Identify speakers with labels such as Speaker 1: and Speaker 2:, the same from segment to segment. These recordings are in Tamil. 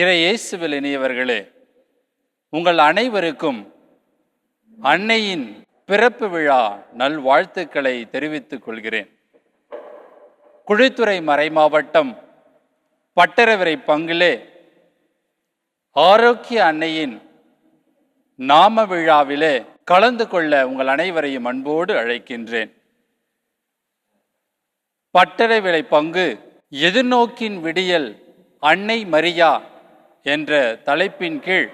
Speaker 1: இறை இயேசுவில் இனியவர்களே உங்கள் அனைவருக்கும் அன்னையின் பிறப்பு விழா நல்வாழ்த்துக்களை தெரிவித்துக் கொள்கிறேன். குழித்துறை மறைமாவட்டம் பட்டரவரை பங்கிலே ஆரோக்கிய அன்னையின் நாம விழாவிலே கலந்து கொள்ள உங்கள் அனைவரையும் அன்போடு அழைக்கின்றேன். பட்டரவிலை பங்கு எதிர்நோக்கின் விடியல் அன்னை மரியா என்ற தலைப்பின் கீழ்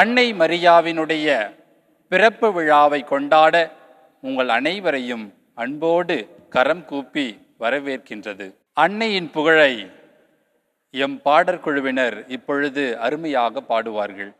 Speaker 1: அன்னை மரியாவினுடைய பிறப்பு விழாவை கொண்டாட உங்கள் அனைவரையும் அன்போடு கரம் கூப்பி வரவேற்கின்றது. அன்னையின் புகழை எம் பாடற்குழுவினர் இப்பொழுது அருமையாக பாடுவார்கள்.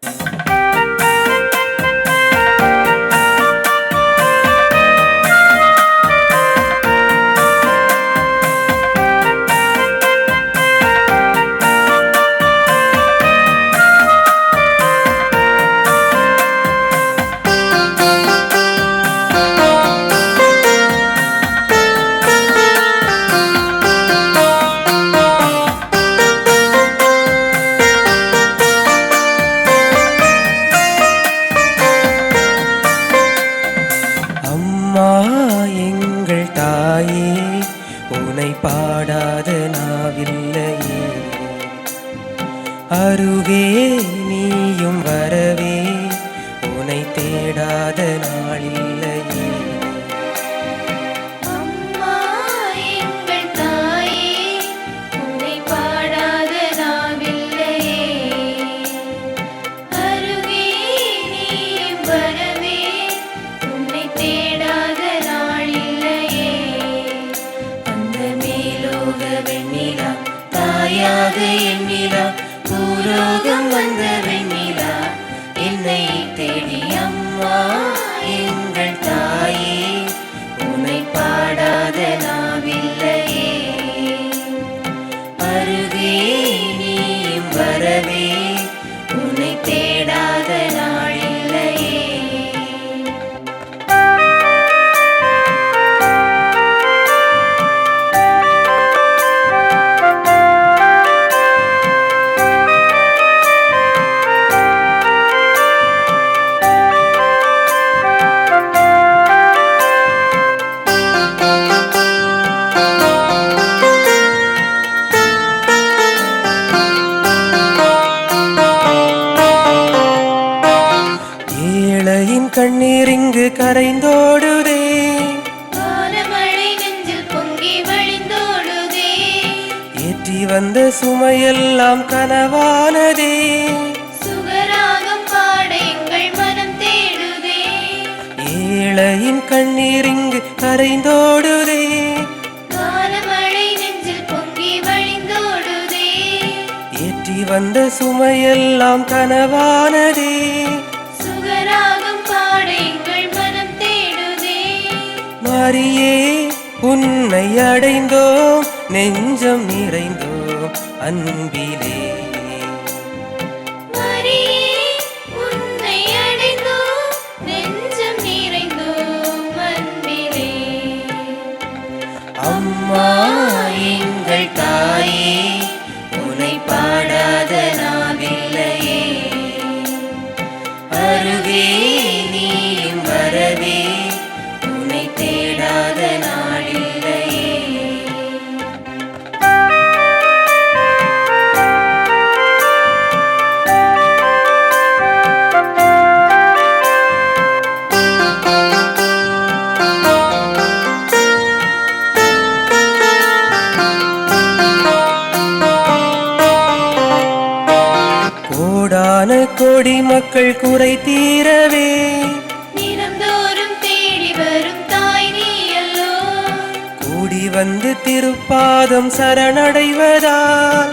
Speaker 2: அருகே நீயும் வரவே உனை தேடாத
Speaker 3: நாளில்லை
Speaker 2: மரியே உன்னை அடைந்தோம் நெஞ்சம் நிறைந்தோம் அன்பிலே. கோடி மக்கள் குறை தீரவே.
Speaker 3: தினம்தோறும் தேடி வரும் தாய் நீ அல்லோ
Speaker 2: கூடி வந்து திருப்பாதம் சரணடைவதால்.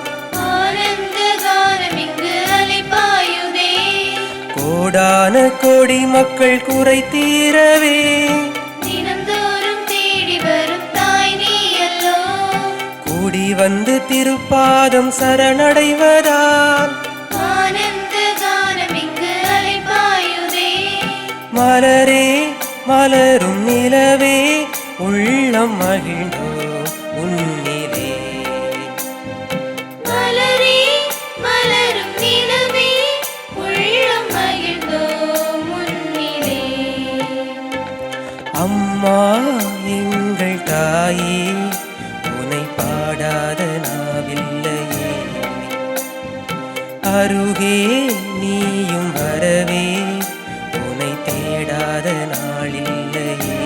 Speaker 3: ஆனந்த கானம் இங்கு
Speaker 2: கோடான கோடி மக்கள் குறை தீரவே.
Speaker 3: தினம்தோறும் தேடி வரும் தாய் நீ அல்லோ
Speaker 2: கூடி வந்து திருப்பாதம் சரணடைவதால். மலரே மலரும் நிலவே உள்ளம் மகிழ்ந்தோ உன்னிலே
Speaker 3: மலரே
Speaker 2: மலரும் நிலவே உள்ளம் மகிழ்ந்தோ உன்னிலே
Speaker 3: அம்மா எங்கள் தாயே உனை பாடாத நாவில்லையே. அருகே நீயும் வரவே நாளில்லையே.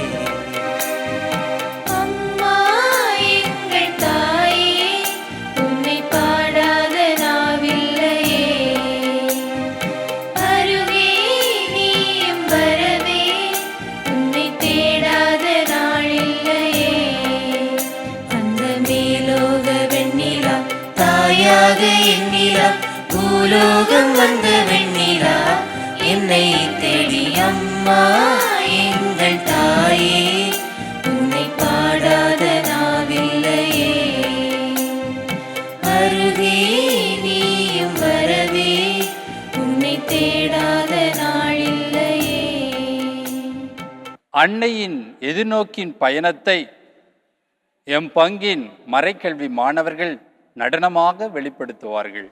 Speaker 1: அன்னையின் எதிர்நோக்கின் பயணத்தை எம் பங்கின் மறைக்கல்வி மாணவர்கள் நடனமாக வெளிப்படுத்துவார்கள்.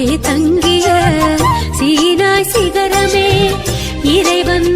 Speaker 4: தங்கிய சீனாய் சிகரமே இறைவன்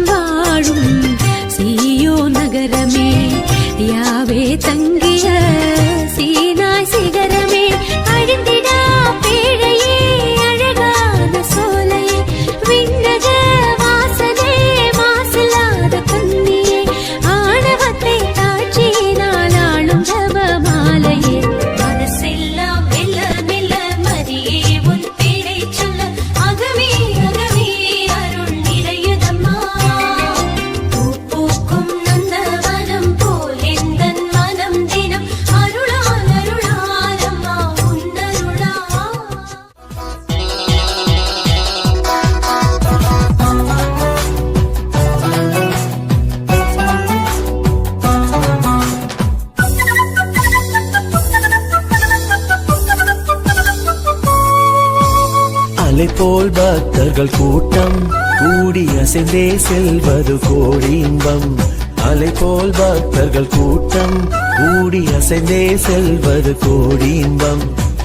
Speaker 5: அலை போல் பக்தர்கள் கூட்டம் கூடி அசைந்தே செல்வது கோடி இன்பம். அலை போல் பக்தர்கள் கூட்டம் கூடி அசைந்தே செல்வது கோடி இன்பம்.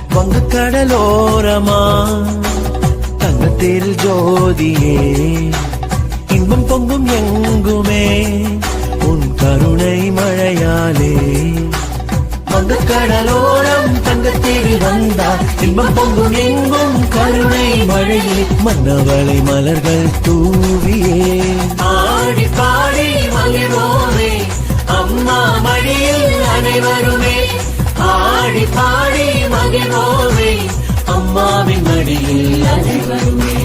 Speaker 5: வங்க கடலோரமா தங்கத்தில் ஜோதியே இன்பம் பொங்கும் எங்குமே உன் கருணை மழையாலே. வங்கக் கடலோரம் தங்கத்தேவி வந்தார் இன்பம் பொங்கும் எங்கும் கருணை மழையே. மன்னவளை மலர்கள் தூவியே. ஆடி பாடி மகிழ்வோமே அம்மா மடியில் அனைவருமே. ஆடி பாடி மகிழ்வோமே அம்மாவின் மடியில் அனைவருமே.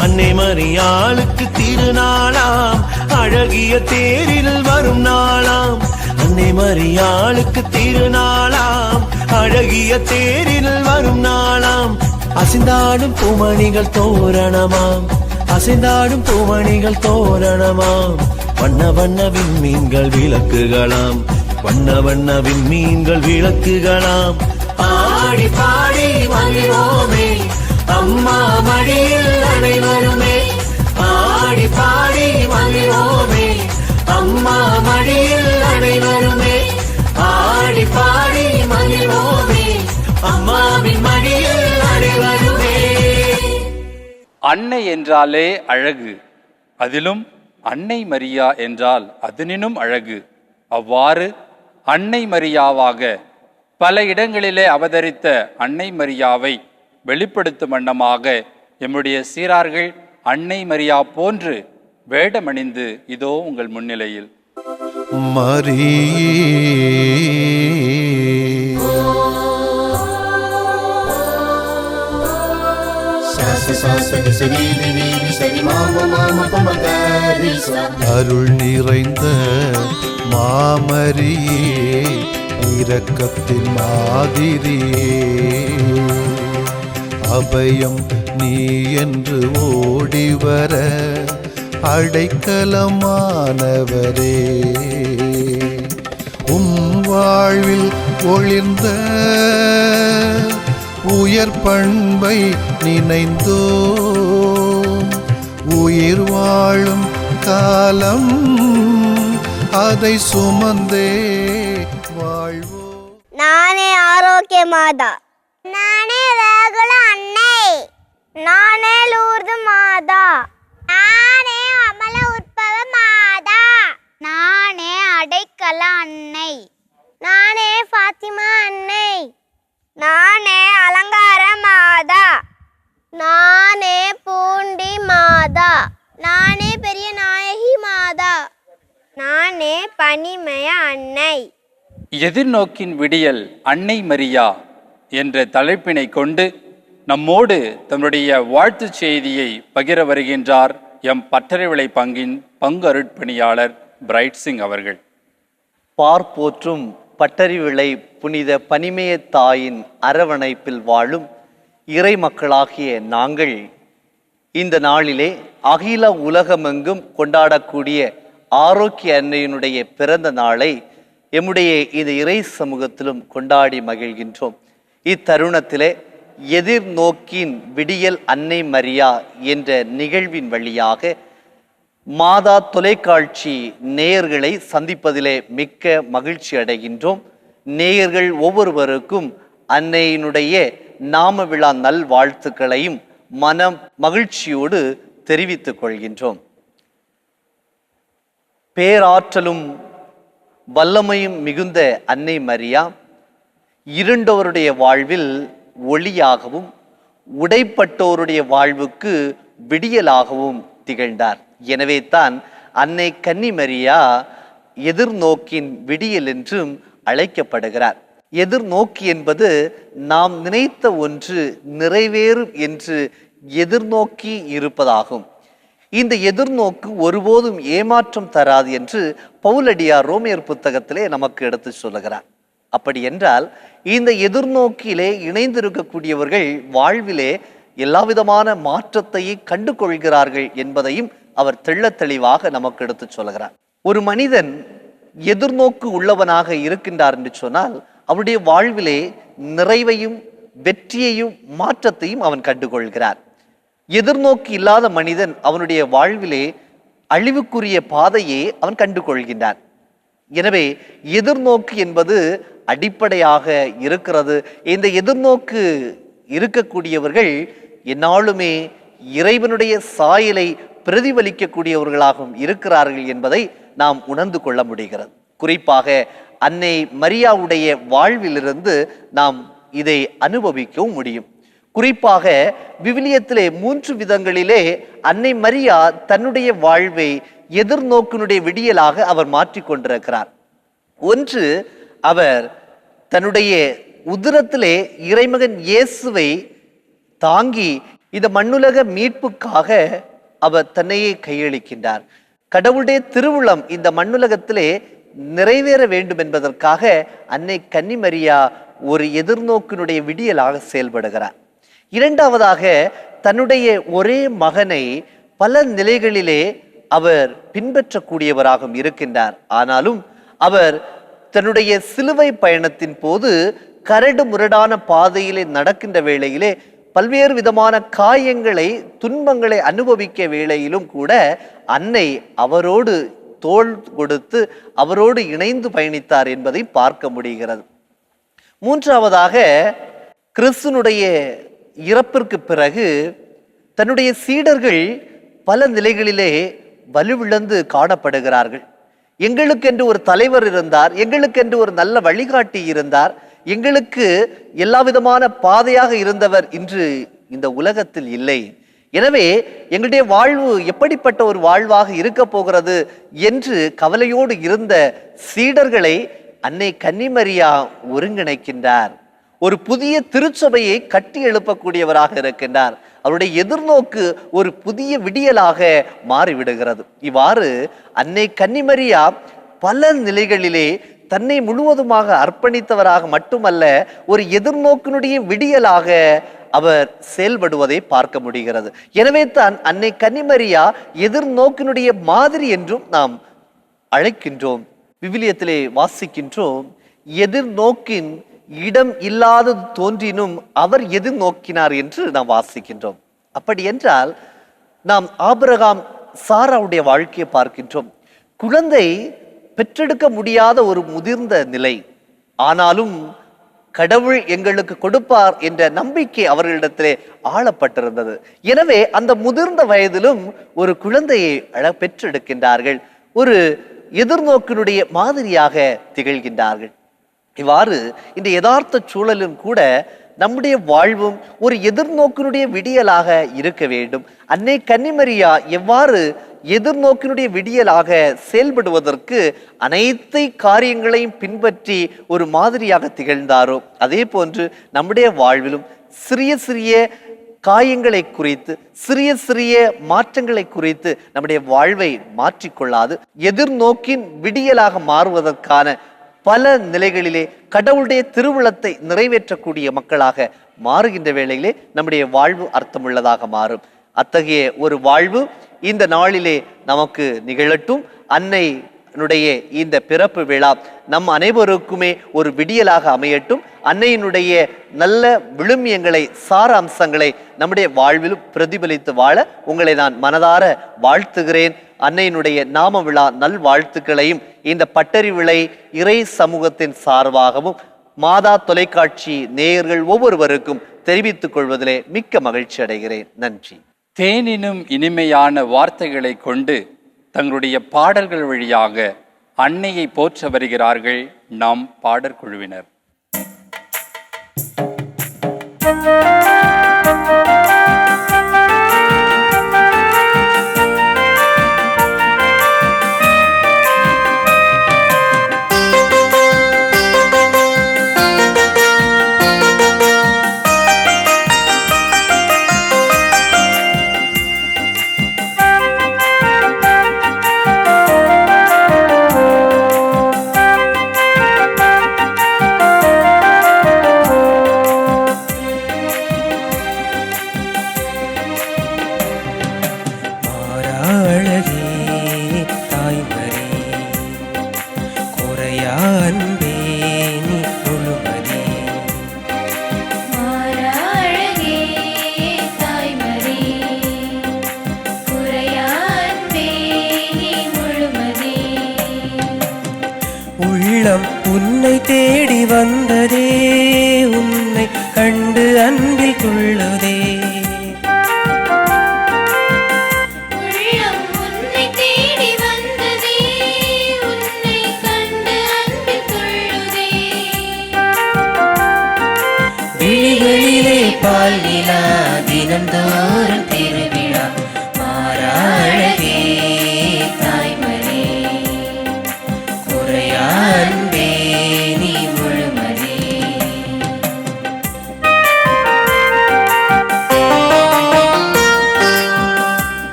Speaker 5: அன்னை மரியாளுக்கு திருநாளாம் அழகிய தேரில் வரும் நாளாம். அன்னை மரியாளுக்கு திருநாளாம் அழகிய தேரில் வரும் நாளாம். அசிந்தாடும் பூமணிகள் தோரணமாம். அசைந்தாடும் பூமணிகள் தோரணமாம். வண்ண வண்ண விண்மீன்கள் விளக்குகளாம். வண்ண வண்ண விண்மீன்கள் விளக்குகளாம். பாடி பாடி மகிழ்வோமே. அம்மா மடியில் அனைவருமே. பாடி பாடி மகிழ்வோமே. அம்மா மடியில் அனைவருமே. அம்மாவின் மடியில்
Speaker 1: அன்னை என்றாலே அழகு. அதிலும் அன்னை மரியா என்றால் அதனினும் அழகு. அவ்வாறு அன்னை மரியாவாக பல இடங்களிலே அவதரித்த அன்னை மரியாவை வெளிப்படுத்தும் வண்ணமாக எம்முடைய சீரார்கள் அன்னை மரியா போன்று வேடமணிந்து இதோ உங்கள் முன்னிலையில்.
Speaker 6: அருள் நிறைந்த மாமரியே இரக்கத்தின் மாதிரியே. அபயம் நீ என்று ஓடி வர அடைக்கலமானவரே. உம் வாழ்வில் ஒளிர்ந்த உயர் பண்பை நினைந்தோ? உயிர் வாழும் காலம் அதை சுமந்தே வாழ்வோம்
Speaker 7: நானே ஆரோக்கிய மாதா நானே வேகுல அன்னை நானே லூர்து மாதா நானே அமல உற்பவ மாதா நானே அடைக்கல அன்னை நானே ஃபாத்திமா அன்னை நானே அலங்கார மாதா நானே பூண்டி மாதா நானே பெரிய நாயகி மாதா நானே பனிமய அன்னை
Speaker 1: எதிர்நோக்கின் விடியல் அன்னை மரியா என்ற தலைப்பினை கொண்டு நம்மோடு தன்னுடைய வாழ்த்துச் செய்தியை பகிர வருகின்றார் எம் பட்டறைவிளை பங்கின் பங்கு அருட்பணியாளர் பிரைட் சிங் அவர்கள்.
Speaker 8: பார்ப்போற்றும் பட்டறிவிளை புனித பனிமய தாயின் அரவணைப்பில் வாழும் இறை மக்களாகிய நாங்கள் இந்த நாளிலே அகில உலகமெங்கும் கொண்டாடக்கூடிய ஆரோக்கிய அன்னையினுடைய பிறந்த நாளை எம்முடைய இந்த இறை சமூகத்திலும் கொண்டாடி மகிழ்கின்றோம். இத்தருணத்திலே எதிர்நோக்கின் விடியல் அன்னை மரியா என்ற நிகழ்வின் வழியாக மாதா தொலைக்காட்சி நேயர்களை சந்திப்பதிலே மிக்க மகிழ்ச்சி அடைகின்றோம். நேயர்கள் ஒவ்வொருவருக்கும் அன்னையினுடைய நாம விழா நல்வாழ்த்துக்களையும் மனம் மகிழ்ச்சியோடு தெரிவித்துக் கொள்கின்றோம். பேராற்றலும் வல்லமையும் மிகுந்த அன்னை மரியா இருண்டவருடைய வாழ்வில் ஒளியாகவும் உடைப்பட்டோருடைய வாழ்வுக்கு விடியலாகவும் திகழ்ந்தார். எனவே தான் அன்னை கன்னிமரியா எதிர்நோக்கின் விடியல் என்றும் அழைக்கப்படுகிறார். எதிர்நோக்கி என்பது நாம் நினைத்த ஒன்று நிறைவேறும் என்று எதிர்நோக்கி இருப்பதாகும். இந்த எதிர்நோக்கு ஒருபோதும் ஏமாற்றம் தராது என்று பவுலடியார் ரோமியர் புத்தகத்திலே நமக்கு எடுத்து சொல்லுகிறார். அப்படி என்றால் இந்த எதிர்நோக்கிலே இணைந்திருக்கக்கூடியவர்கள் வாழ்விலே எல்லாவிதமான மாற்றத்தையே கண்டு கொள்கிறார்கள் என்பதையும் அவர் தெள்ளத் தெளிவாக நமக்கு எடுத்து சொல்லுகிறார். ஒரு மனிதன் எதிர்நோக்கு உள்ளவனாக இருக்கின்றார் என்று சொன்னால் அவருடைய வாழ்விலே நிறைவையும் வெற்றியையும் மாற்றத்தையும் அவன் கண்டுகொள்கிறார் எதிர்நோக்கு இல்லாத மனிதன் அவனுடைய வாழ்விலே அழிவுக்குரிய பாதையை அவன் கண்டுகொள்கின்றான். எனவே எதிர்நோக்கு என்பது அடிப்படையாக இருக்கிறது. இந்த எதிர்நோக்கு இருக்கக்கூடியவர்கள் என்னாலுமே இறைவனுடைய சாயலை பிரதிபலிக்கக்கூடியவர்களாகவும் இருக்கிறார்கள் என்பதை நாம் உணர்ந்து கொள்ள முடிகிறது. குறிப்பாக அன்னை மரியாவுடைய வாழ்விலிருந்து நாம் இதை அனுபவிக்கவும் முடியும். குறிப்பாக விவிலியத்திலே மூன்று விதங்களிலே அன்னை மரியா தன்னுடைய வாழ்வை எதிர்நோக்கினுடைய விடியலாக அவர் மாற்றிக்கொண்டிருக்கிறார் ஒன்று அவர் தன்னுடைய உதிரத்திலே இறைமகன் இயேசுவை தாங்கி இந்த மண்ணுலக மீட்புக்காக அவர் தன்னையே கையளிக்கின்றார். கடவுளுடைய திருவுளம் இந்த மண்ணுலகத்திலே நிறைவேற வேண்டும் என்பதற்காக அன்னை கன்னிமரியா ஒரு எதிர்நோக்கினுடைய விடியலாக செயல்படுகிறார். இரண்டாவதாக தன்னுடைய ஒரே மகனை பல நிலைகளிலே அவர் பின்பற்றக்கூடியவராகவும் இருக்கின்றார். ஆனாலும் அவர் தன்னுடைய சிலுவை பயணத்தின் போது கரடு முரடான பாதையிலே நடக்கின்ற வேளையிலே பல்வேறு விதமான காயங்களை துன்பங்களை அனுபவிக்க வேளையிலும் கூட அன்னை அவரோடு தோள் கொடுத்து அவரோடு இணைந்து பயணித்தார் என்பதை பார்க்க முடிகிறது. மூன்றாவதாக கிறிஸ்துனுடைய இறப்பிற்கு பிறகு தன்னுடைய சீடர்கள் பல நிலைகளிலே வலுவிழந்து காணப்படுகிறார்கள். எங்களுக்கென்று ஒரு தலைவர் இருந்தார் எங்களுக்கென்று ஒரு நல்ல வழிகாட்டி இருந்தார் எங்களுக்கு எல்லா விதமான பாதையாக இருந்தவர் இன்று இந்த உலகத்தில் இல்லை. எனவே எங்களுடைய வாழ்வு எப்படிப்பட்ட ஒரு வாழ்வாக இருக்க போகிறது என்று கவலையோடு இருந்த சீடர்களை அன்னை கன்னிமரியா ஒருங்கிணைக்கின்றார். ஒரு புதிய திருச்சபையை கட்டி எழுப்பக்கூடியவராக இருக்கின்றார். அவருடைய எதிர்நோக்கு ஒரு புதிய விடியலாக மாறிவிடுகிறது. இவ்வாறு அன்னை கன்னிமரியா பல நிலைகளிலே தன்னை முழுவதுமாக அர்ப்பணித்தவராக மட்டுமல்ல ஒரு எதிர்நோக்கினுடைய விடியலாக அவர் செயல்படுவதை பார்க்க முடிகிறது. எனவே தான் அன்னை கன்னிமரியா எதிர்நோக்கினுடைய மாதிரி என்றும் நாம் அழைக்கின்றோம் விவிலியத்திலே வாசிக்கின்றோம். எதிர்நோக்கின் இடம் இல்லாதது தோன்றினும் அவர் எதிர்நோக்கினார் என்று நாம் வாசிக்கின்றோம். அப்படி என்றால் நாம் ஆபிரகாம் சாராவுடைய வாழ்க்கையை பார்க்கின்றோம். குழந்தை பெற்றெடுக்க முடியாத ஒரு முதிர்ந்த நிலை. ஆனாலும் கடவுள் எங்களுக்கு கொடுப்பார் என்ற நம்பிக்கை அவர்களிடத்திலே ஆளப்பட்டிருந்தது எனவே அந்த முதிர்ந்த வயதிலும் ஒரு குழந்தையை அழ பெற்றெடுக்கின்றார்கள். ஒரு எதிர்நோக்கினுடைய மாதிரியாக திகழ்கின்றார்கள். இவ்வாறு இந்த யதார்த்த சூழலும் கூட நம்முடைய வாழ்வும் ஒரு எதிர்நோக்கினுடைய விடியலாக இருக்க வேண்டும். அன்னை கன்னிமரியா எவ்வாறு எதிர்நோக்கினுடைய விடியலாக செயல்படுவதற்கு அனைத்து காரியங்களையும் பின்பற்றி ஒரு மாதிரியாக திகழ்ந்தாரோ அதே போன்று நம்முடைய வாழ்விலும் சிறிய சிறிய காயங்களை குறித்து சிறிய சிறிய மாற்றங்களை குறித்து நம்முடைய வாழ்வை மாற்றிக்கொள்ளாது எதிர்நோக்கின் விடியலாக மாறுவதற்கான பல நிலைகளிலே கடவுளுடைய திருவுளத்தை நிறைவேற்றக்கூடிய மக்களாக மாறுகின்ற வேளையிலே நம்முடைய வாழ்வு அர்த்தமுள்ளதாக மாறும். அத்தகைய ஒரு வாழ்வு இந்த நாளிலே நமக்கு நிகழட்டும். அன்னையினுடைய இந்த பிறப்பு விழா நம் அனைவருக்குமே ஒரு விடியலாக அமையட்டும். அன்னையினுடைய நல்ல விழுமியங்களை சார அம்சங்களை நம்முடைய வாழ்விலும் பிரதிபலித்து வாழ உங்களை நான் மனதார வாழ்த்துகிறேன். அன்னையினுடைய நாம விழா நல் வாழ்த்துக்களையும் இந்த பட்டறி விளை இறை சமூகத்தின் சார்பாகவும் மாதா தொலைக்காட்சி நேயர்கள் ஒவ்வொருவருக்கும் தெரிவித்துக் கொள்வதிலே மிக்க மகிழ்ச்சி அடைகிறேன். நன்றி.
Speaker 1: தேனினும் இனிமையான வார்த்தைகளை கொண்டு தங்களுடைய பாடல்கள் வழியாக அன்னையை போற்ற வருகிறார்கள் நம் பாடற்குழுவினர்.
Speaker 2: மாறாழகே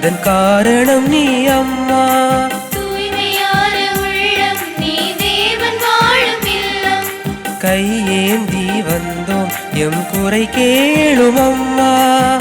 Speaker 3: அதன் காரணம் நீ அம்மா. கையேந்தி வந்தோம் எம் குறை கேளும் அம்மா.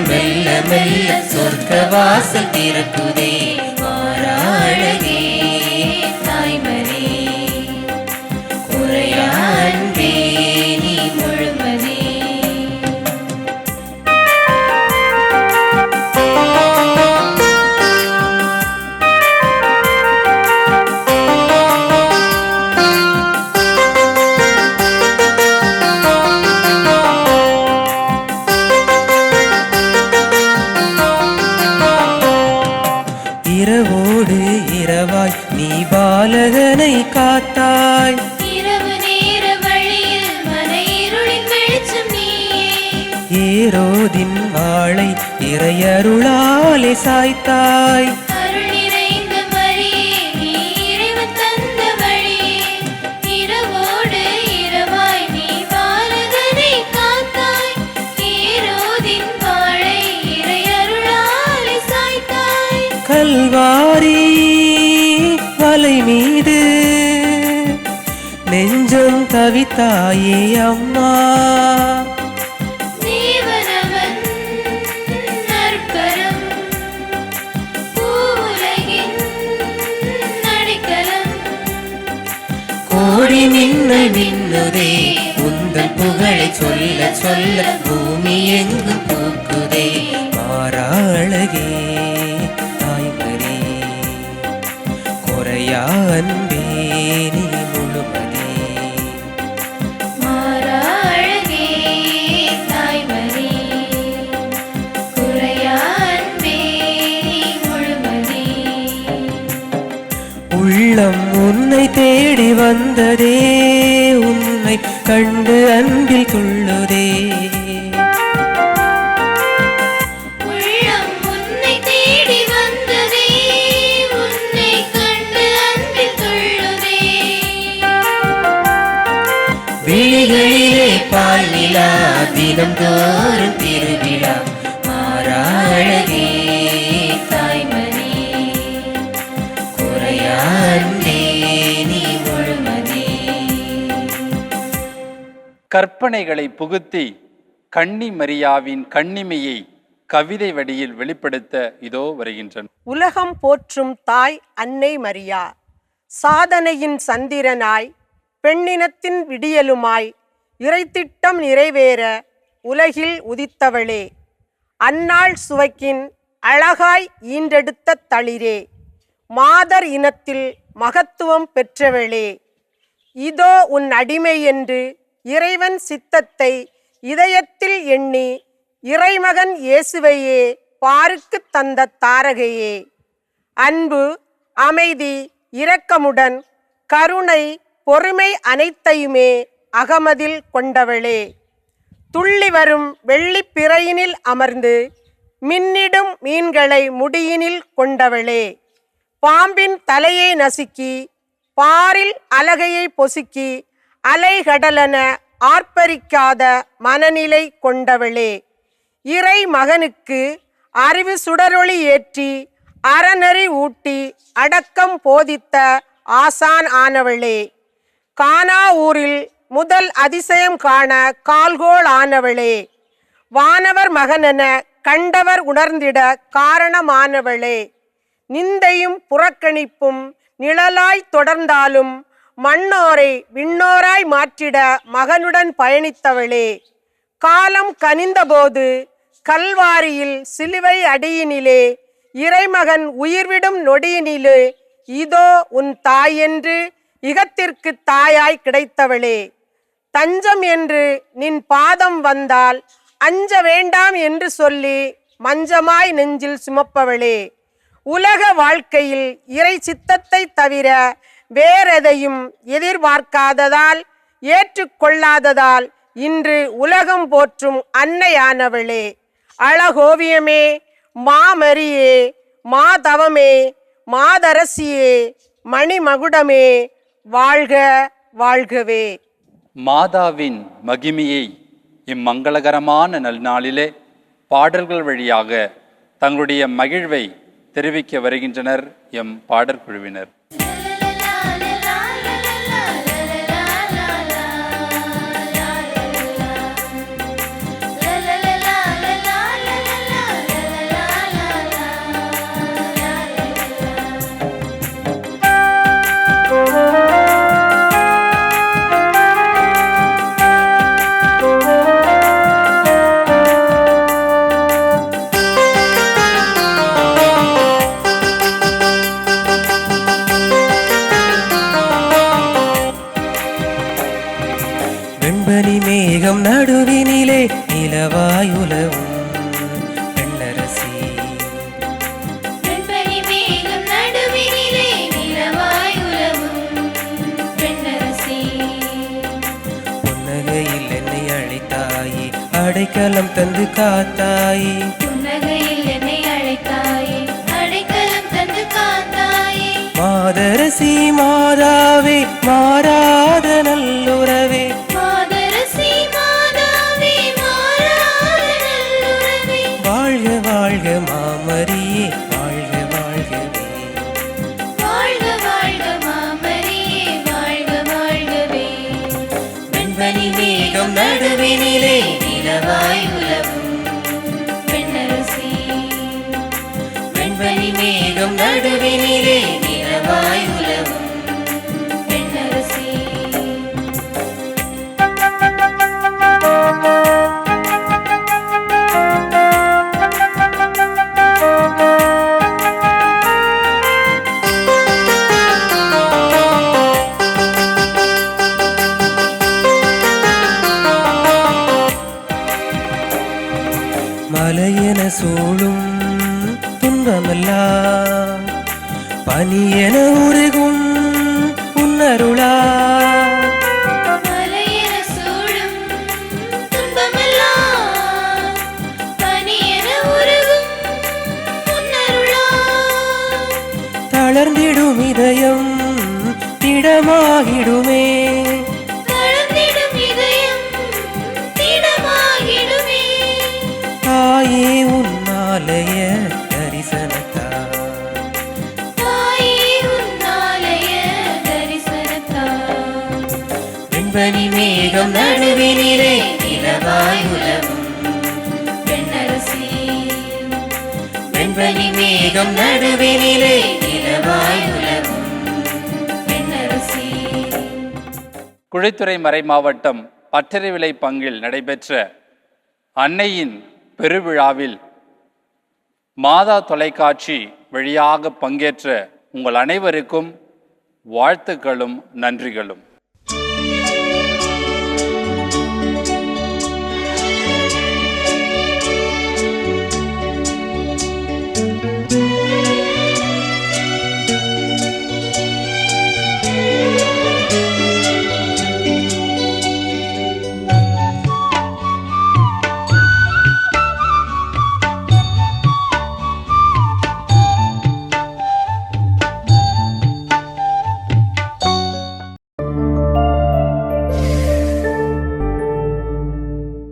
Speaker 2: மெல்ல மெல்ல சொர்க்க வாசல் திறக்குதே. சாய்த்தாய். கல்வாரி மலை மீது நெஞ்சம் தவித்தாயே அம்மா. கோடி மின்னல் மின்னுதே. உந்தன் புகழை சொல்ல சொல்ல பூமி எங்கு பூக்குதே. மாறாழகே தாய்மரே குறையா அன்பே நீ உன்னை தேடி வந்ததே உன்னை கண்டு அன்பில் துள்ளுதே விழிகளிலே பால் நிலா தினம் தோறும்
Speaker 1: கற்பனைகளை புகுத்தி கன்னி மரியாவின் கண்ணிமையை கவிதை வடியில் வெளிப்படுத்த இதோ வருகின்றன.
Speaker 9: உலகம் போற்றும் தாய் அன்னை மரியா சாதனையின் சந்திரனாய் பெண்ணினத்தின் விடியலுமாய் இறைத்திட்டம் நிறைவேற உலகில் உதித்தவளே அன்னாள் சுவைக்கின் அழகாய் ஈன்றெடுத்த தளிரே மாதர் இனத்தில் மகத்துவம் பெற்றவளே இதோ உன் அடிமை என்று இறைவன் சித்தத்தை இதயத்தில் எண்ணி இறைமகன் இயேசுவையே பாருக்குத் தந்த தாரகையே. அன்பு அமைதி இரக்கமுடன் கருணை பொறுமை அனைத்தையுமே அகமதில் கொண்டவளே. துள்ளி வரும் வெள்ளிப்பிறையினில் அமர்ந்து மின்னிடும் மீன்களை முடியினில் கொண்டவளே. பாம்பின் தலையை நசுக்கி பாரில் அலகையை பொசுக்கி அலைகடலென ஆர்ப்பரிக்காத மனநிலை கொண்டவளே இறை மகனுக்கு அறிவு சுடரொளி ஏற்றி அறநெறி ஊட்டி அடக்கம் போதித்த ஆசான் ஆனவளே கானா ஊரில் முதல் அதிசயம் காண கால்கோள் ஆனவளே வானவர் மகனென கண்டவர் உணர்ந்திட காரணமானவளே நிந்தையும் புறக்கணிப்பும் நிழலாய் தொடர்ந்தாலும் மண்ணோரை விண்ணோராய் மாற்றிட மகனுடன் பயணித்தவளே. காலம் கனிந்தபோது கல்வாரியில் சிலுவை அடியினிலே இறைமகன் உயிர்விடும் நொடியினிலே இதோ உன் தாய் என்று இகத்திற்கு தாயாய் கிடைத்தவளே. தஞ்சம் என்று நின் பாதம் வந்தால் அஞ்ச வேண்டாம் என்று சொல்லி மஞ்சமாய் நெஞ்சில் சுமப்பவளே. உலக வாழ்க்கையில் இறை சித்தத்தை தவிர வேறெதையும் எதிர்பார்க்காததால் ஏற்றுக்கொள்ளாததால் இன்று உலகம் போற்றும் அன்னையானவளே. அழகோவியமே மாமரியே மாதவமே மாதரசியே மணிமகுடமே வாழ்க வாழ்கவே.
Speaker 1: மாதாவின் மகிமையை இம்மங்களகரமான நல்நாளிலே பாடல்கள் வழியாக தங்களுடைய மகிழ்வை தெரிவிக்க வருகின்றனர் எம் பாடற்குழுவினர்.
Speaker 2: அடைக்கலம் தந்து காத்தாயே.
Speaker 3: புன்னகையில் என்னை அழைத்தாயே. அடைக்கலம் தந்து காத்தாயே.
Speaker 2: மாதரசி மாதாவே மாறாத மலையென சூழும் துன்பமெல்லாம் பனியென உருகும் வெண்பனி மேகம் நடுவினிலே
Speaker 3: நிலவாய் உலவும்
Speaker 1: குழித்துறை மறை மாவட்டம் பட்டறிவிலை பங்கில் நடைபெற்ற அன்னையின் பெருவிழாவில் மாதா தொலைக்காட்சி வழியாக பங்கேற்ற உங்கள் அனைவருக்கும் வாழ்த்துக்களும் நன்றிகளும்.